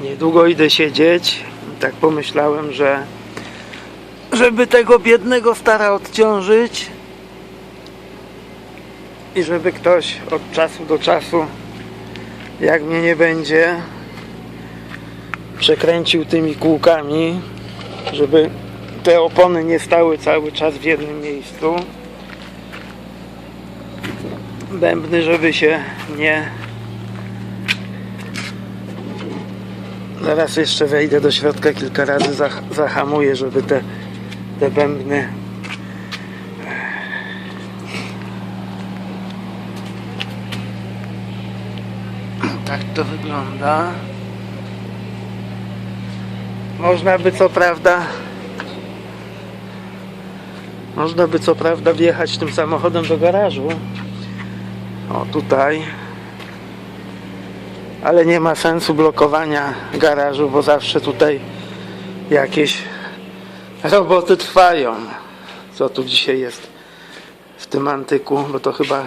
Niedługo idę siedzieć. Tak pomyślałem, że żeby tego biednego stara odciążyć i żeby ktoś od czasu do czasu, jak mnie nie będzie, przekręcił tymi kółkami, żeby te opony nie stały cały czas w jednym miejscu. Bębny, żeby się nie Zaraz jeszcze wejdę do środka kilka razy, zah- zahamuję, żeby te, te bębny Tak to wygląda. Można by co prawda Można by co prawda wjechać tym samochodem do garażu. O tutaj ale nie ma sensu blokowania garażu, bo zawsze tutaj jakieś roboty trwają. Co tu dzisiaj jest w tym antyku, bo to chyba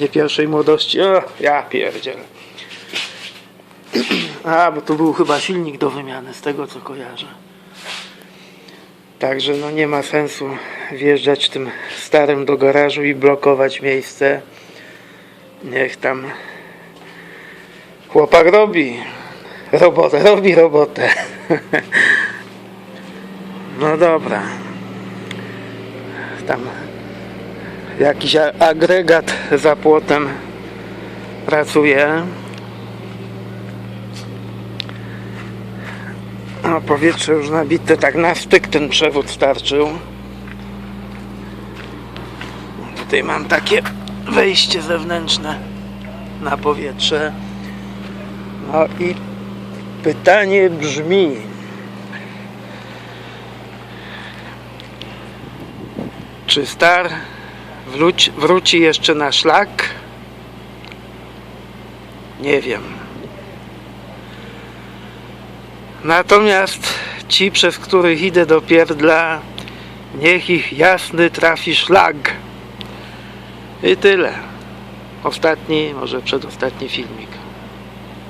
nie pierwszej młodości. O, ja pierdziel. A, bo tu był chyba silnik do wymiany, z tego co kojarzę. Także no nie ma sensu wjeżdżać tym starym do garażu i blokować miejsce. Niech tam Chłopak robi robotę, robi robotę. No dobra. Tam jakiś agregat za płotem pracuje. No powietrze już nabite, tak na styk ten przewód starczył. Tutaj mam takie wejście zewnętrzne na powietrze. No i pytanie brzmi. Czy Star wróci, wróci jeszcze na szlak? Nie wiem. Natomiast ci, przez których idę do pierdla, niech ich jasny trafi szlag. I tyle. Ostatni, może przedostatni filmik.